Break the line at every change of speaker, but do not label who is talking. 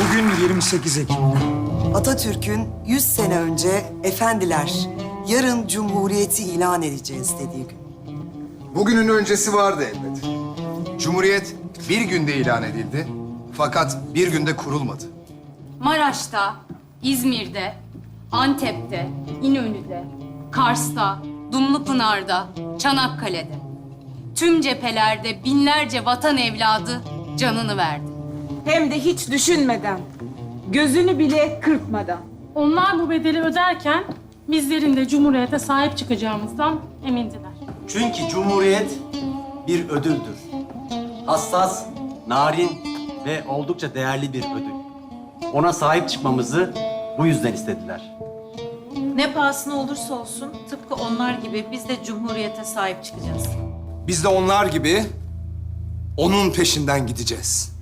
Bugün 28 Ekim.
Atatürk'ün 100 sene önce efendiler yarın cumhuriyeti ilan edeceğiz dediği gün.
Bugünün öncesi vardı elbet. Cumhuriyet bir günde ilan edildi. Fakat bir günde kurulmadı.
Maraş'ta, İzmir'de, Antep'te, İnönü'de, Kars'ta, Dumlupınar'da, Çanakkale'de. Tüm cephelerde binlerce vatan evladı canını verdi.
Hem de hiç düşünmeden, gözünü bile kırpmadan.
Onlar bu bedeli öderken bizlerin de Cumhuriyete sahip çıkacağımızdan emindiler.
Çünkü Cumhuriyet bir ödüldür. Hassas, narin ve oldukça değerli bir ödül. Ona sahip çıkmamızı bu yüzden istediler.
Ne pahasına olursa olsun tıpkı onlar gibi biz de Cumhuriyete sahip çıkacağız.
Biz de onlar gibi onun peşinden gideceğiz.